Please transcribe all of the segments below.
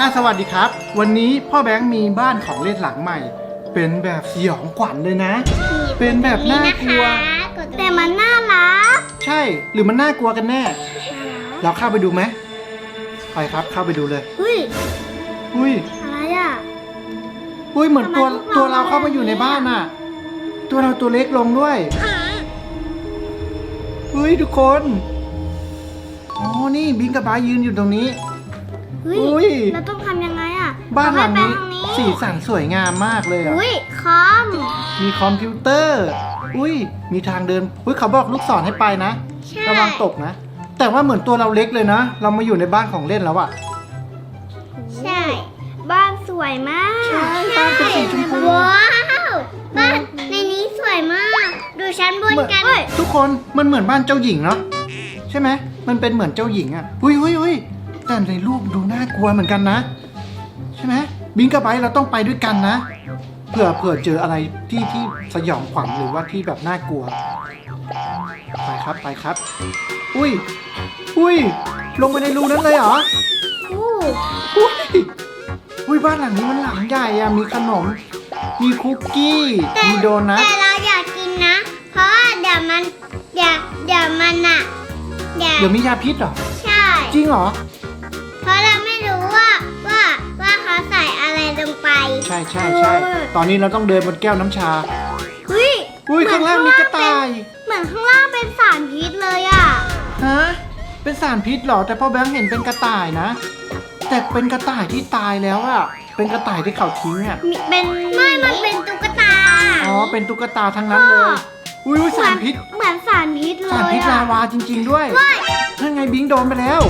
อะสวัสดีครับ วันนี้พ่อแบงค์มีบ้านของเล่นหลังใหม่ เป็นแบบสยองขวัญเลยนะ เป็นแบบน่ากลัว แต่มันน่ารัก ใช่หรือมันน่ากลัวกันแน่ เราเข้าไปดูไหมไปครับเข้าไปดูเลยเฮ้ยอุ้ยอะไรอะอุ้ยเหมือนตัวทำไมพวกเราตัวเราเข้ามาอยู่ในบ้านน่ะ ตัวเราตัวเล็กลงด้วยเฮ้ยทุกคนอ๋อนี่บิงกับบายยืนอยู่ตรงนี้ เฮ้ยอุ้ยเราต้องทำยังไงอะบ้านหลังนี้เราให้ไปทางสีสันสวยงามมากเลยอะ อุ้ยคอม มีคอมพิวเตอร์ อุ้ย มีทางเดิน อุ้ยเขาบอกลูกศรให้ไปนะ ใช่ ระวังตกนะ แต่ว่าเหมือนตัวเราเล็กเลยนะ เรามาอยู่ในบ้านของเล่นแล้วอะใช่ บ้านสวยมากใช่บ้านเป็นสีชมพู ว้าว บ้านในนี้สวยมาก ดูชั้นบนเหมือนกัน ทุกคนมันเหมือนบ้านเจ้าหญิงเนาะใช่ไหมมันเป็นเหมือนเจ้าหญิงอะอุ้ยอุ้ยอุ้ย แต่ในรูปดูน่ากลัวเหมือนกันนะ ใช่ไหมบิงกับไบเราต้องไปด้วยกันนะ เผื่อเผื่อเจออะไรที่ที่สยองขวัญหรือว่าที่แบบน่ากลัว ไปครับไปครับ อุ้ย อุ้ย ลงไปในรูนั้นเลยเหรออู้อุ้ยอุ้ยบ้านหลังนี้มันหลังใหญ่อะมีขนม มีคุกกี้ มีโดนัทแต่เราอยากกินนะ เพราะว่าเดี๋ยวมันเดี๋ยวเดี๋ยวมันอะเดี๋ยวเดี๋ยวมียาพิษเหรอ ใช่ จริงเหรอ เพราะเราไม่รู้ว่าว่าว่าเขาใส่อะไรลงไปใช่ใช่ใช่เออตอนนี้เราต้องเดินบนแก้วน้ำชาเฮ้ยอุ้ยเหมืข้างล่างมีกระต่าย เหมือนข้างล่างเป็นสารพิษเลยอะฮะเป็นสารพิษเหรอแต่พ่อแบงค์เห็นเป็นกระต่ายนะ แต่เป็นกระต่ายที่ตายแล้วอะเป็นกระต่ายที่เขาทิ้งอะมีเป็นไม่มันเป็นตุ๊กตาอ๋อเป็นตุ๊กตาทั้งนั้นเลยอุ้ยอุ้ยสารพิษเหมือนสารพิษเลสารยพิษอะลาวาจริง ๆ ด้วยว้ายนั่นไงบิงโดนไปแล้ว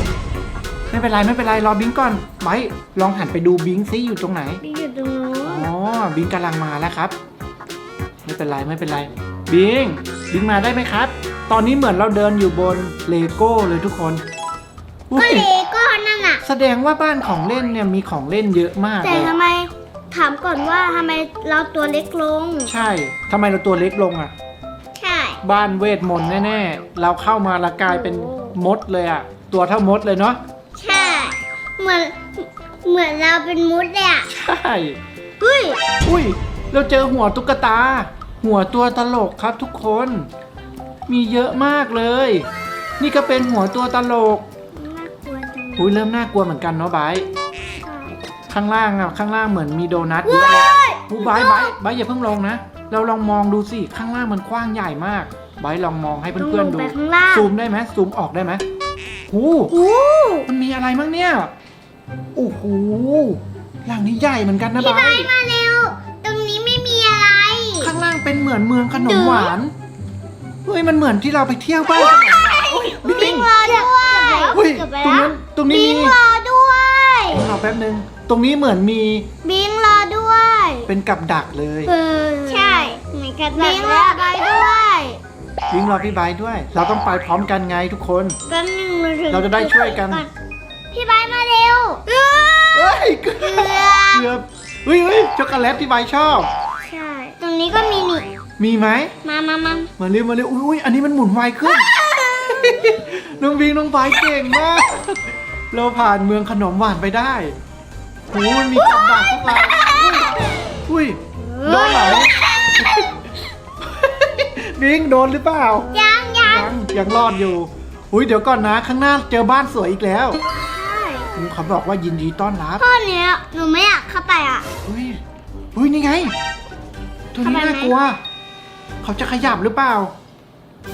ไม่เป็นไรไม่เป็นไรรอบิงก่อนไบร์ทลองหันไปดูบิงซิอยู่ตรงไหนมีอยู่ตรงนู้นอ๋อ บิงกำลังมาแล้วครับ ไม่เป็นไรไม่เป็นไร บิง บิงมาได้ไหมครับ ตอนนี้เหมือนเราเดินอยู่บนเลโก้เลยทุกคนอุ๊ก็ยเลโก้นั่นน่ะ แสดงว่าบ้านของเล่นเนี่ยมีของเล่นเยอะมากแต่เลย ทำไมถามก่อนว่าทำไมเราตัวเล็กลง ใช่ ทำไมเราตัวเล็กลงอะ ใช่ บ้านเวทมนต์แน่ ๆ เราเข้ามาและกลายเป็นโอ้มดเลยอะ ตัวเท่ามดเลยเนาะใช่ เหมือนเหมือนเราเป็นมุดเลยอะใช่เฮ้ยอุ้ย เราเจอหัวตุ๊กตา หัวตัวตลกครับทุกคน มีเยอะมากเลย นี่ก็เป็นหัวตัวตลกน่ากลัวจังอุ้ยเริ่มน่ากลัวเหมือนกันเนาะไบร์ทใช่ข้างล่างอะ ข้างล่างเหมือนมีโดนัทเยอะเลยอุ้ยไบร์ทไบร์ทไบร์ทอย่าเพิ่งลงนะ เราลองมองดูสิ ข้างล่างมันกว้างใหญ่มากไบร์ทลองมองให้ต้องเพื่ลอนงๆดู ไปข้างล่างซูมได้ไหมซูมออกได้ไหมหู อู้มันมีอะไรบ้างเนี่ย โอ้โหหลังนี้ใหญ่เหมือนกันนะพี่ไบไบร์ทร์ทมาเร็ว ตรงนี้ไม่มีอะไร ข้างล่างเป็นเหมือนเมืองขนดึมงหวานเฮ้ยมันเหมือนที่เราไปเที่ยวบ้านกันอุ๊ยบิบิงงรอด้วยอุ้ยเกือบไปตรงแล้นั้วนตรงนี้บิงมีรอด้วย รอแป๊บนึงตรงนี้เหมือนมีบิงรอด้วยเป็นกับดักเลยเออใช่เหมือนกันบิงรอไปด้วยบิงรอพี่ไบร์ทด้วย เราต้องไปพร้อมกันไงทุกคน แป๊บนึงมาถึงเราจะได้ช่วยกัน พี่ไบร์ทมาเร็ว เฮ้ยเกือบเกือบเกือบเฮ้ยเฮ้ยช็อกโกแลตที่ไบร์ทชอบ ใช่ ตรงนี้ก็มีนี่ มีไหม มามามามาเร็วมาเร็วอุ้ยอุ้ยอันนี้มันหมุนไวขึ้น น้องบิงน้องไบร์ทเก่งมาก เราผ่านเมืองขนมหวานไปได้โหมันมีกับดักพวกเราอุ้ยอุ้ยโดนเหรอบิงโดนหรือเปล่า ยังยังยังยังรอดอยู่ อุ้ยเดี๋ยวก่อนนะ ข้างหน้าเจอบ้านสวยอีกแล้ว ใช่เขาบอกว่ายินดีต้อนรับข้อเนี้ยหนูไม่อยากเข้าไปอะอุ้ยอุ้ยนี่ไง ตัวนี้ทำไมไหมน่ากลัว เขาจะขยับหรือเปล่า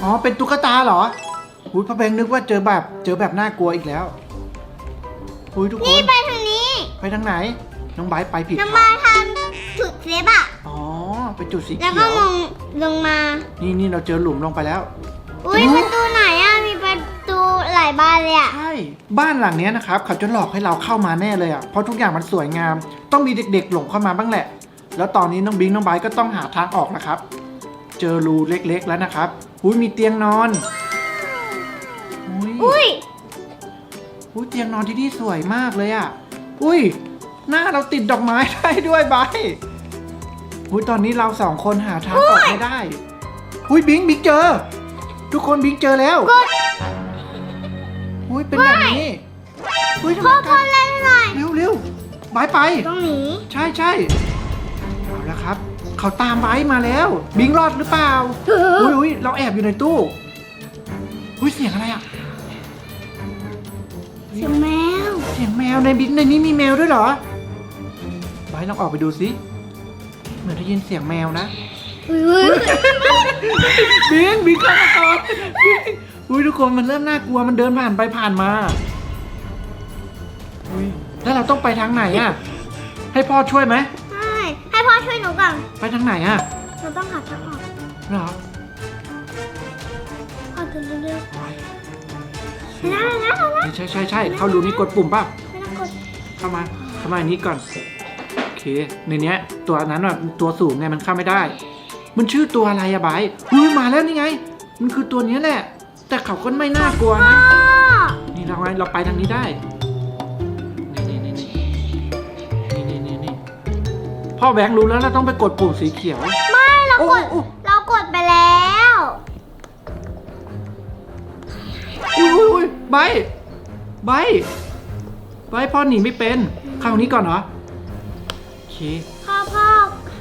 อ๋อ เป็นตุ๊กตาเหรออุ้ยพ่อแบงค์นึกว่าเจอแบบเจอแบบน่ากลัวอีกแล้วอุ้ยทุกคนี่น ไปทางนี้ไปทางไหน น้องไบร์ทไปผิดน้ำทามางทำจุดเซฟอะ อ๋อ ไปจุดสีแล้วเขีก็ยวลงลงมา นี่นี่เราเจอหลุมลงไปแล้ว อุ้ยอุ๊ปยระตูไหนอะมีประตู หลายบานเลยอะใช่บ้านหลังเนี้ยนะครับเขาจะหลอกให้เราเข้ามาแน่เลยอะเพราะทุกอย่างมันสวยงาม ต้องมีเด็กๆหลงเข้ามาบ้างแหละ แล้วตอนนี้น้องบิงน้องไบร์ทก็ต้องหาทางออกนะครับ เจอรูเล็กๆแล้วนะครับอุ้ยมีเตียงนอนอุ้ยอุ้ยอุ้ยเตียงนอนที่นี่สวยมากเลยอะอุ้ย หน้าเราติดดอกไม้ได้ด้วยไบร์ทอุ้ยตอนนี้เราสองคนหาทางออกไม่ได้อุ้ยบิงบิงเจอ ทุกคนบิงเจอแล้ว กด อุ้ยเป็นแบบนี้อุ้ยทำไมพ่อกัพ่อนเล่นหน่อยเร็วเร็วไบร์ทไปต้องหนีใช่ใช่เอาแล้วครับ เขาตามไบร์ทมาแล้ว บิงรอดหรือเปล่าอุ้ยอุ้ยเราแอบอยู่ในตู้อุ้ยเสียงอะไรอะเสียงแมวเสียงแมวในบินในนี้มีแมวด้วยเหรอไบร์ทลองออกไปดูสิเหมือนได้ยินเสียงแมวนะ อุ้ยบิงบิงเข้ามาก่อนบิง อุ้ยทุกคนมันเริ่มน่ากลัวมันเดินผ่านไปผ่านมา อุ้ยแล้วเราต้องไปทางไหนอะให้พ่อช่วยไหมใช่ให้พ่อช่วยหนูก่อนไปทางไหนอะเราต้องหาทางออกเหรอพ่อเดินเร็วๆไม่ได้ไม่ได้ไม่ได้ใช่ใช่ใช่เข้ารูนี้กดปุ่มป่ะไม่ต้องกดเข้ามาเข้ามาอันนี้ก่อนโอเคในเนี้ย ตัวนั้นอะตัวสูงไงมันเข้าไม่ได้ มันชื่อตัวอะไรอะไบร์ทอุ้ยมาแล้วนี่ไง มันคือตัวเนี้ยแหละ แต่เขาก็ไม่น่ากลัวพ่อนะ นี่เราไงเราไปทางนี้ได้ นี่นี่นี่นี่นี่นี่นี่พ่อแบงค์รู้แล้วเราต้องไปกดปุ่มสีเขียว ไม่เรากดโอ้โอ้เรากดไปแล้วอุ้ยอุ้ยอุ้ยไบร์ทไบร์ทไบร์ทพ่อหนีไม่เป็นเข้านี้ก่อนเหรอโอเคพ่อพ่อ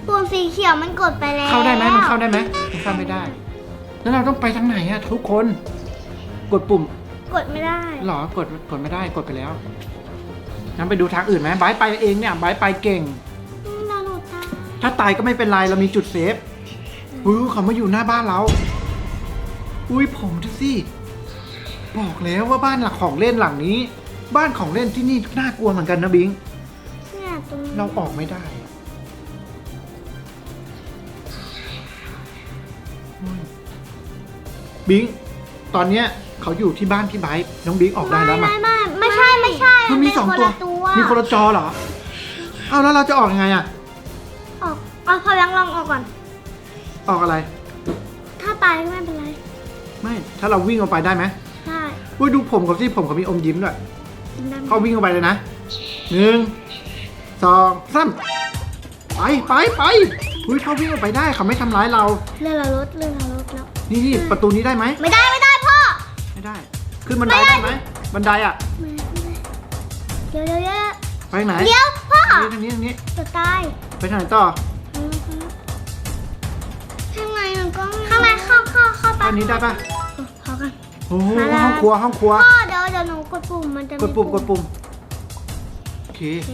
ปุ่มสีเขียวมันกดไปแล้ว เข้าได้ไหมมันเข้าได้ไหมมันเข้าไม่ได้ แล้วเราต้องไปทางไหนอะทุกคน กดปุ่มกดไม่ได้หรอกดกดไม่ได้กดไปแล้วงั้นไปดูทางอื่นไหมไบร์ทไปเองเนี่ยไบร์ทไปเก่งอืมเราหนูตายถ้าตายก็ไม่เป็นไรเรามีจุดเซฟอุ้ยเขามาอยู่หน้าบ้านเรา อุ้ยผมดูสิบอกแล้วว่าบ้านหลักของเล่นหลังนี้ บ้านของเล่นที่นี่น่ากลัวเหมือนกันนะบิงเนี่ยตรงนี้เราออกไม่ได้อืมบิงตอนเนี้ย เขาอยู่ที่บ้านพี่ไบร์ทน้องบิงออกได้แล้วไม่มั้ยไม่ไม่ไม่ใช่ไม่ใช่มันมีเป็สองคนตัวละตัวมีคนละจอเหรอ เอาแล้วเราจะออกยังไงอะออกเอาพอยังลองออกก่อน ออกอะไร ถ้าตายก็ไม่เป็นไรไม่ ถ้าเราวิ่งออกไปได้ไหมได้อุ้ยดูผมกับที่ผมเขามีอมยิ้มด้วยกินได้ไหมเขาวิ่งออกไปเลยนะหนึ่งสองสามไปไปไปอุ้ยเขาวิ่งออกไปได้เขาไม่ทำร้ายเราเลื่อนเราลดเลื่อนเราลดแล้ว นี่นี่ประตูนี้ได้ไหม ไม่ได้ไม่ได้พ่อไม่ได้ ขึ้นบันไดได้ไหมบันไดอะไม่ได้ไม่ได้เดี๋ยวเดี๋ยวเดี๋ยวไปไหนเดี๋ยวพ่อทางนี้ทางนี้จะตายไปทางไหนต่อข้างในมันก็ข้างในเข้าเข้าเข้าไปทางนี้ได้ปะพอกันโอ้โหมาแล้วห้องครัวห้องครัวพ่อเดี๋ยวเดี๋ยวหนูกดปุ่มมันจะกดปุ่มกดปุ่มโอเคโอเค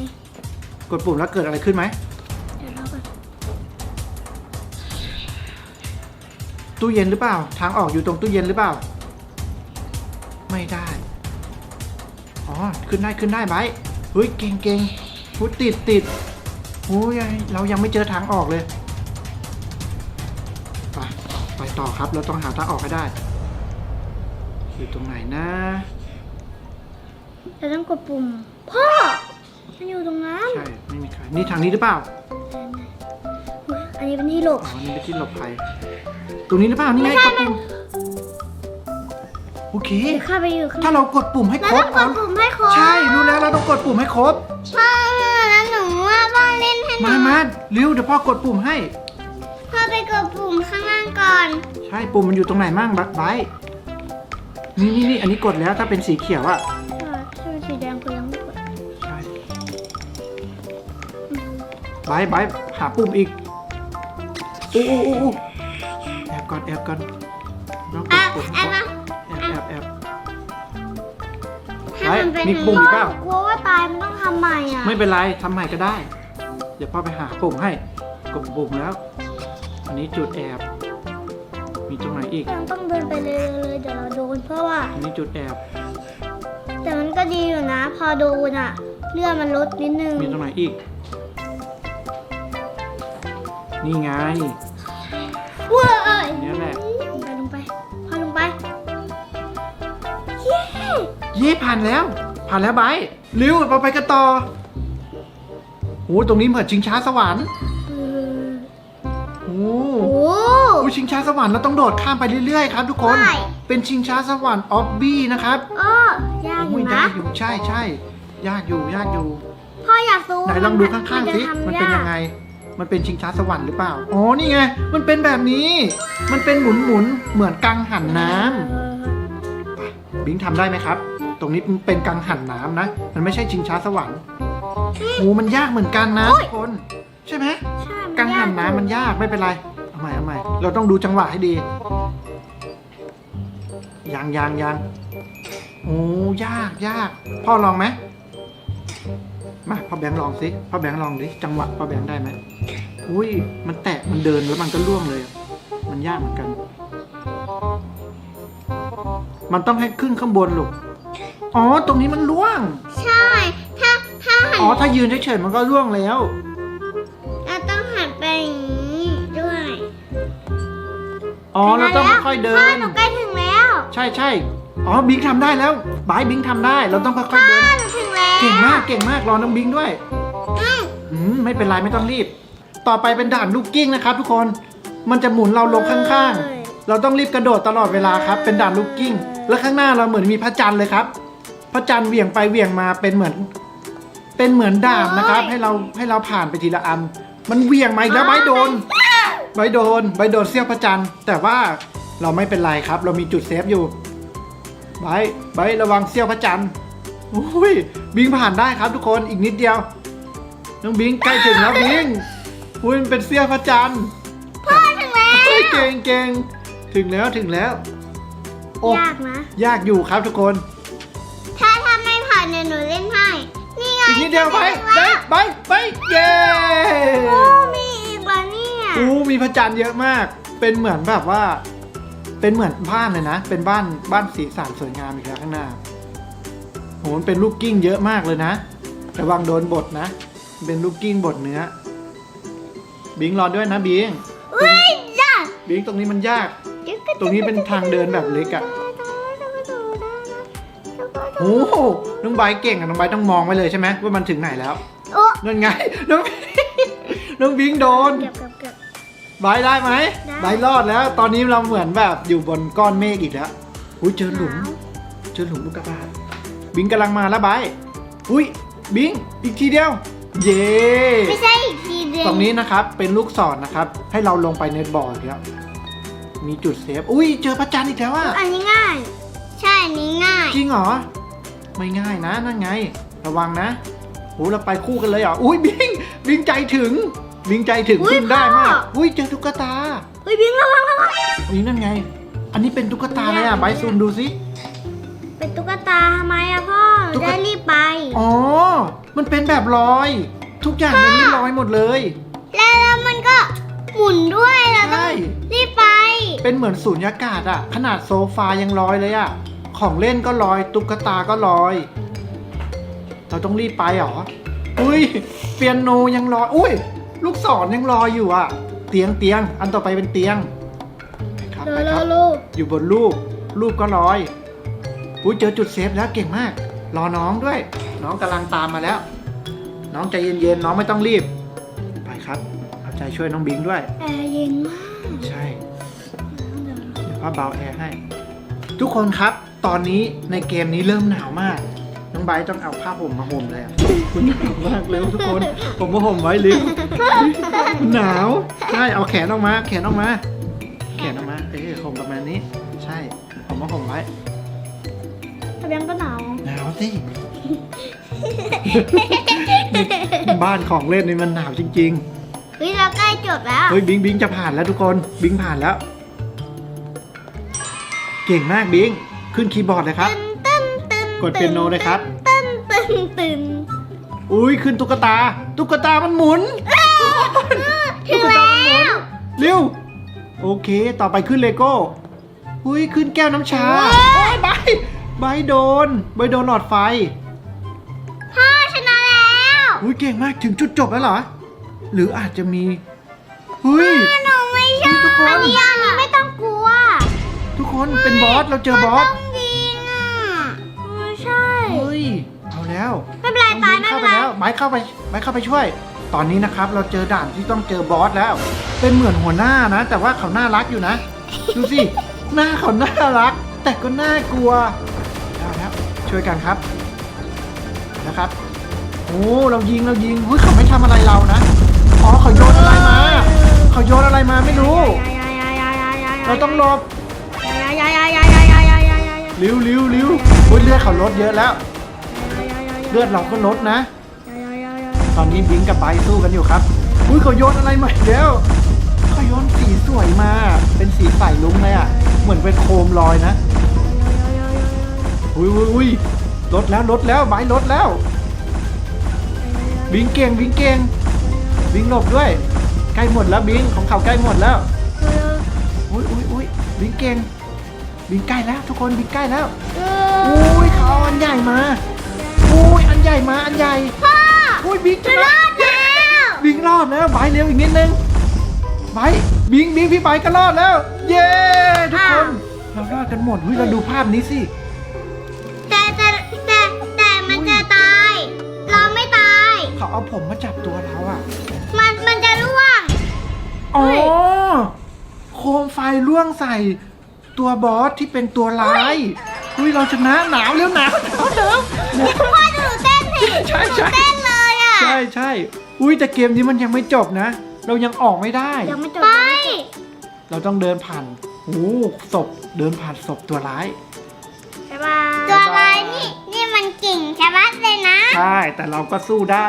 กดปุ่มแล้วเกิดอะไรขึ้นไหมเดี๋ยวเราก่อนตู้เย็นหรือเปล่า ทางออกอยู่ตรงตู้เย็นหรือเปล่า ขึ้นได้ขึ้นได้ไบร์ทเฮ้ยเก่งเก่งพุดติดติดโอ้ยเรายังไม่เจอทางออกเลยไปไปต่อครับเราต้องหาทางออกให้ได้อยู่ตรงไหนนะเราต้องกดปุ่มพ่อมันอยู่ตรงนั้นใช่ไม่มีใครนี่ทางนี้หรือเปล่าอุ๊ยอันนี้เป็นที่หลบอ๋อนี่เป็นที่หลบภัยตรงนี้หรือเปล่านี่ไงไม่ใช่กดปุ่ม โอเคเดี๋ยวเข้าไปอยู่ข้างในถ้าเรากดปุ่มให้เราครต้บองกดปุ่มให้ครบใช่รู้แล้วเราต้องกดปุ่มให้ครบ พ่อแล้วหนูว่าพ่อเล่นให้หนูมามาเร็วเดี๋ยวพ่อกดปุ่มให้ พ่อไปกดปุ่มข้างล่างก่อน ใช่ปุ่มมันอยู่ตรงไหนมั่งบักไบร์ทนี่นี่นี่อันนี้กดแล้วถ้าเป็นสีเขียวอะใช่สีแดงคือยังไม่กดใช่ไบร์ทไบร์ทหาปุ่มอีกอู้อู้อู้อู้แอบก่อนแอบก่อนต้องกอะดปุ่มแอให้บครบนะแอบแอบแอบ ถ้ามันเป็นมีปุ่มอีกเปล่า กลัวว่าตายมันต้องทำใหม่อะไม่เป็นไรทำใหม่ก็ได้ เดี๋ยวพ่อไปหาปุ่มให้กดปุ่มแล้ว อันนี้จุดแอบ มีตรงไหนอีก เราต้องเดินไปเลยเลยเดี๋ยวเราโดนเพราะว่า อันนี้จุดแอบ แต่มันก็ดีอยู่นะ พอโดนอะ เลือดมันลดนิดนึง มีตรงไหนอีก นี่ไงเว้ยอันนี้แหละ เย้เย่ผ่านแล้ว ผ่านแล้วไบร์ทเร็วเราไปกันต่อโอ้ตรงนี้เหมือนชิงช้าสวรรค์เออโอ้โอ้โหชิงช้าสวรรค์เราต้องโดดข้ามไปเรื่อยๆครับทุกคนใช่เป็นชิงช้าสวรรค์ออบบี้นะครับเออยากอโอ้ยู่ยได้นะอยู่ใช่ใช่ยากอยู่ยากอยู่พ่ออยากรู้ไหนลองดูข้างๆสิจะทำมันเป็นยังไง มันเป็นชิงช้าสวรรค์หรือเปล่า อ๋อนี่ไง มันเป็นแบบนี้ มันเป็นหมุนหมุนๆเหมือนกังหันน้ำเออ บิงทำได้ไหมครับ ตรงนี้มันเป็นกังหันน้ำนะ มันไม่ใช่ชิงช้าสวรรค์โอ้มันยากเหมือนกันนะทุกคน ใช่ไหมใช่มักังหันน้ำมันยากไม่เป็นไร เอาใหม่เอาใหม่ เราต้องดูจังหวะให้ดียังยังยังโอ้ยากยาก พ่อลองไหมมาพ่อแบงค์ลองสิพ่อแบงค์ลองดิจังหวะพ่อแบงค์ได้ไหมอุ้ยมันแตะมันเดินแล้วมันก็ล่วงเลย มันยากเหมือนกัน มันต้องให้ขึ้นข้างบนลูก อ๋อ ตรงนี้มันล่วง ใช่ ถ้าถ้าหันอ๋อ ถ้ายืนเฉยๆมันก็ล่วงแล้ว เราต้องหันไปอย่างนี้ด้วยอ๋อ เราต้องค่อยๆเดิพ่อน หนูใกล้ถึงแล้วใช่ใช่อ๋อ บิงทำได้แล้วบายบิงทำได้ เราต้องค่อยๆเดิน พ่อหนูถึงแล้วเก่งมาก เก่งมาก รอน้องบิงด้วย อืมอืม ไม่เป็นไร ไม่ต้องรีบ ต่อไปเป็นด่านลูกกิ้งนะครับทุกคน มันจะหมุนเราลงข้างๆ เราต้องรีบกระโดดตลอดเวลาครับ เป็นด่านลูกกิ้ง แล้วข้างหน้าเราเหมือนมีพระจันทร์เลยครับ พระจันทร์เหวี่ยงไปเหวี่ยงมาเป็นเหมือน เป็นเหมือนดาบนะครับ ให้เราให้เราผ่านไปทีละอัน มันเหวี่ยงมาอีกแล้วไบร์ทโดนใบโดนใบโดนเสี้ยวพระจันทร์แต่ว่าเราไม่เป็นไรครับ เรามีจุดเซฟอยู่ใบใบระวังเสี้ยวพระจันทร์อุ้ยบิงผ่านได้ครับทุกคนอีกนิดเดียวน้องบิงใกล้ถึงแล้วบิงอุ้ยมันเป็นเสี้ยวพระจันทร์พ่อถึงแล้วเฮ้ยเก่งเก่งถึงแล้วถึงแล้ว โอ้ยากนะ ยากอยู่ครับทุกคน ถ้าถ้าไม่ผ่านเนี่ยหนูเล่นให้ นี่ไงอีกนิดเดียวไปไปไปไปเย้โอ้มีอีกแล้วเนี่ย อู้มีพระจันทร์เยอะมาก เป็นเหมือนแบบว่า เป็นเหมือนบ้านเลยนะ เป็นบ้านบ้านสีสันสวยงามอีกแล้วข้างหน้าโหมันเป็นลูกกิ้งเยอะมากเลยนะ ระวังโดนบดนะ เป็นลูกกิ้งบดเนื้อ บิงรอด้วยนะบิงอุ้ยจ้าบิงตรงนี้มันยาก ตรงนี้เป็นทางเดินแบบเล็กอะโอ้โหน้องไบร์ทเก่งอะน้องไบร์ทต้องมองไว้เลยใช่ไหมว่ามันถึงไหนแล้วโอ้นั่นไง น้อง น้องบิงโดนเกือบเกือบเกือบ ไบร์ทได้ไหมได้ไบร์ทรอดแล้ว ตอนนี้เราเหมือนแบบอยู่บนก้อนเมฆอีกแล้วอุ้ยเจอหลุม เจอหลุมลูกกระบาดบิงกำลังมาแล้วไบร์ทอุ้ยบิงอีกทีเดียว เย้ ไม่ใช่อีกทีเดียวตรงนี้นะครับเป็นลูกศรนะครับ ให้เราลงไปในบ่ออีกแล้ว มีจุดเซฟ อุ้ยเจอพระจันทร์อีกแล้วอะอันนี้ง่าย ใช่อันนี้ง่าย จริงเหรอ ไม่ง่ายนะนั่นไง ระวังนะโหเราไปคู่กันเลยเหรอ อุ้ยบิงบิงใจถึง บิงใจถึงอุ๊ยขึ้นได้มาก พ่ออุ้ยเจอตุ๊กตาเฮ้ยบิงระวังระวังนี่นั่นไง อันนี้เป็นตุ๊กตาเลยอะยากใบร์ทซูมดูสิ เป็นตุ๊กตาทำไมอะพ่อตุ๊กได้รีบไป อ๋อ มันเป็นแบบลอย ทุกอย่างในนี้ลอยหมดเลย แล้วแล้วมันก็ หมุนด้วยเราต้อใช่ งรีบไป เป็นเหมือนสูญญากาศอะขนาดโซฟายังลอยเลยอะของเล่นก็ลอยตุ๊กตาก็ลอย เราต้องรีบไปเหรออุ้ยเปียโนยังลอยอุ้ย ลูกศรยังลอยอยู่อะเตียงเตียงอันต่อไปเป็นเตียงไปครับโลไปโลครับ โลอยู่บนรูป รูปก็ลอยอุ้ยเจอจุดเซฟแล้วเก่งมาก รอน้องด้วย น้องกำลังตามมาแล้ว น้องใจเย็นๆ น้องไม่ต้องรีบ ไปครับเอา ใจช่วยน้องบิงด้วย แอร์เย็นมากใช่เดี๋ยวพ่อเบาแอร์ให้ ทุกคนครับ ตอนนี้ในเกมนี้เริ่มหนาวมาก น้องไบร์ทต้องเอาผ้าห่มมาห่มเลยอะคุณหนาวมากเร็วทุกคน ผมมาห่มไว้เร็วมันหนาวใช่เอาแขนออกมา แขนออกมา แขนออกมาเออห่มประมาณนี้ ใช่ผมมาห่มไว้ทะเบียนก็หนาวหนาวสิ บ้านของเล่นนี่มันหนาวจริง เฮ้ยเราใกล้จบแล้วๆเฮ้ยบิงบิงจะผ่านแล้วทุกคนบิงผ่านแล้ว เก่งมากบิงขึ้นคีย์บอร์ดเลยครับ ตึ้นตึ้นกดเปียโนเลยครับ ตึ้นตึ้นตึ้นอุ้ยขึ้นตุ๊กตา ตุ๊กตามันหมุนถึงตุ๊กแล้ตามันหมุนวเร็วโอเค ต่อไปขึ้นเลโก้อุ้ยขึ้นแก้วน้ำชาว้าวโอ้ยใบใบโดนใบโดนหลอดไฟพ่อชนะแล้วอุ้ยเก่งมากถึงจุดจบแล้วเหรอ หรืออาจจะมีเฮ้ยหนูไม่ชอบทุกคนอันนี้อันนี้ไม่ต้องกลัวทุกคนเป็นบอสเราเจอบอส ต้องยิงอะเออใช่ เฮ้ย เอาแล้วไม่เป็นไรตายไม่เข้าเป็นไปไรแล้วไม้เข้าไปไม้เข้าไปช่วย ตอนนี้นะครับ เราเจอด่านที่ต้องเจอบอสแล้ว เป็นเหมือนหัวหน้านะ แต่ว่าเขาน่ารักอยู่นะ ดูสิ หน้าเขาน่ารัก แต่ก็น่ากลัวเอาแล้วช่วยกันครับนะครับ โอ้เรายิงเรายิงเฮ้ยเขาไม่ทำอะไรเรานะ อ๋อเขาโยนอะไรมา เขาโยนอะไรมาไม่รู้ เราต้องหลบเร็วเร็วเร็วเฮ้ยเลือดเขาลดเยอะแล้ว เลือดเราก็ลดนะ ตอนนี้บิงกับไบสู้กันอยู่ครับ อุ้ยเขาโยนอะไรมาอีกแล้วเขาโยนสีสวยมา เป็นสีใสลุ้งเลยอะ เหมือนเป็นโคมลอยนะ อุ้ยอุ้ยอุ้ยลดแล้วลดแล้วไบร์ทลดแล้ว บิงเก่งบิงเก่ง บิงหลบด้วย ใกล้หมดแล้วบิงของเขาใกล้หมดแล้วอุ้ยอุ้ยอุ้ยบิงเก่งบิงใกล้แล้ว ทุกคนบิงใกล้แล้วเออุ้ยเขาเอาอันใหญ่มาอุ้ยอันใหญ่มาอันใหญ่พ่ออุ้ยบิงชจะรนะอดแล้วบิงรอดแล้วไบร์ทเร็วอีกนิดนึงไบร์ทบิงบิงพี่ไบร์ทก็รอดแล้ว เย้ทุกคนเรารอดกันหมดอุ้ยเราดูภาพนี้สิแต่แต่แต่แต่มันจะตาย เราไม่ตาย เขาเอาผมมาจับตัวเราอะ มันมันจะร่วง อ๋อเฮ้ยโคมไฟล่วงใส่ตัวบอสที่เป็นตัวร้ายอุ้ยเราชนะหนาวแล้วหนาวหนาวหนาวหนาว พ่อดูหนูเต้นสิใช่ใช่เต้นเลยอะใช่ใช่อุ้ยแต่เกมนี้มันยังไม่จบนะ เรายังออกไม่ได้ ยังไม่จบไปเราต้องเดินผ่านโอ้ศพเดินผ่านศพตัวร้ายบ๊ายบายตัวอะไรนี่นี่มันกิ่งชะบัดเลยนะ ใช่ แต่เราก็สู้ได้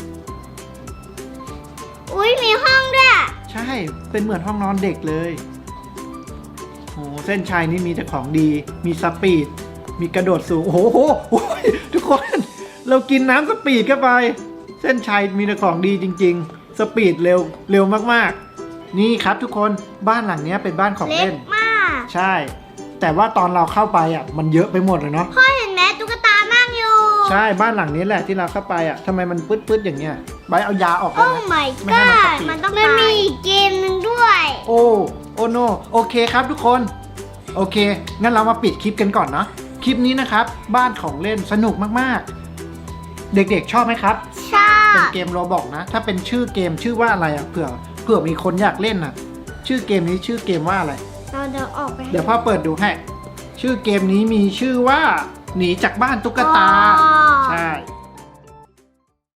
อุ้ยมีห้องด้วย ใช่ เป็นเหมือนห้องนอนเด็กเลยโอ้เส้นชัยนี่มีแต่ของดี มีสปีด มีกระโดดสูง โอ้โหโอ้ยทุกคน เรากินน้ำสปีดเข้าไป เส้นชัยมีแต่ของดีจริง ๆ สปีดเร็ว เร็วมากๆ นี่ครับทุกคน บ้านหลังเนี้ยเป็นบ้านของเล็เล่กนมาก ใช่ แต่ว่าตอนเราเข้าไปอะ มันเยอะไปหมดเลยเนาะ พ่อเห็นไหมตุ๊กตานั่งอยู่ ใช่บ้านหลังนี้แหละที่เราเข้าไปอะทำไมมันปื๊ดๆอย่างเงี้ยใบร์ทเอายาออกโอ้ได้ไหม my ไม่ให้มันส god ปีดมันต้องมันมีอีกเกมหนึ่งด้วย โอ้โอ้โนโอเคครับทุกคน โอเค งั้นเรามาปิดคลิปกันก่อนเนาะคลิปนี้นะครับ บ้านของเล่นสนุกมากๆ เด็กๆชอบไหมครับชอเป็นบเกมโรบอกนะ ถ้าเป็นชื่อเกมชื่อว่าอะไรอะเผื่อเผื่อมีคนอยากเล่นน่ะชื่อเกมนี้ชื่อเกมว่าอะไร เราเดินออกไปเดี๋ยวพ่อเปิดดูให้ ชื่อเกมนี้มีชื่อว่า หนีจากบ้านตุ๊กตา อ๋อ ใช่